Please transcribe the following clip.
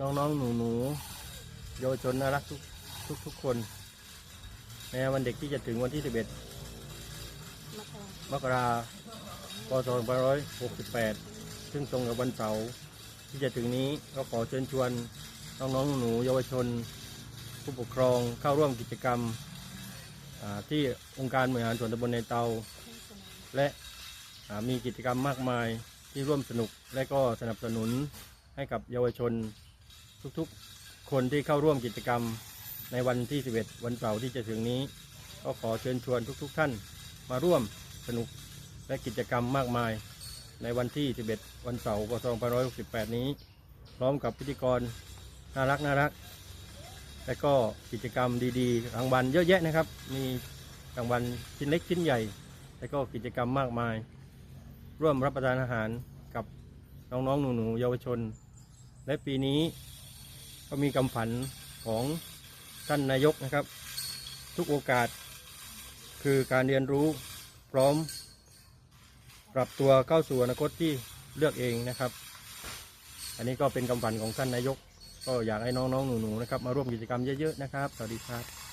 น้องๆ หนูๆ เยาวชนน่ารักทุกทุกทุกคนในวันเด็กที่จะถึงวันที่ 11มกรามกราคม 2568 ซึ่งตรงกับวันเสาร์ที่จะถึงนี้ก็ขอเชิญชวน น้องๆ หนูเยาวชน ผู้ปกครองเข้าร่วมกิจกรรมที่องค์การบริหารส่วนตำบลในเตา และมีกิจกรรมมากมายที่ร่วมสนุกและก็สนับสนุนให้กับเยาวชน ทุกๆ คนที่เข้าร่วมกิจกรรมในวันที่ 11 วันเสาร์ที่จะถึงนี้ ก็ขอเชิญชวนทุก ๆ ท่านมาร่วมสนุกและกิจกรรมมากมาย ในวันที่ 11 วันเสาร์พศ2568 นี้ พร้อมกับพิธีกรน่ารักน่ารัก และก็กิจกรรมดีๆรางวัลเยอะแยะนะครับ มีรางวัลชิ้นเล็กชิ้นใหญ่ และก็กิจกรรมมากมาย ร่วมรับประทานอาหารกับน้องๆหนูๆเยาวชน และปีนี้ ก็มีคำฝันของท่านนายกนะครับ ทุกโอกาส คือการเรียนรู้พร้อม ปรับตัวเข้าสู่อนาคตที่เลือกเองนะครับ อันนี้ก็เป็นคำฝันของท่านนายก ก็อยากให้น้องๆหนูๆนะครับ มาร่วมกิจกรรมเยอะๆนะครับ สวัสดีครับ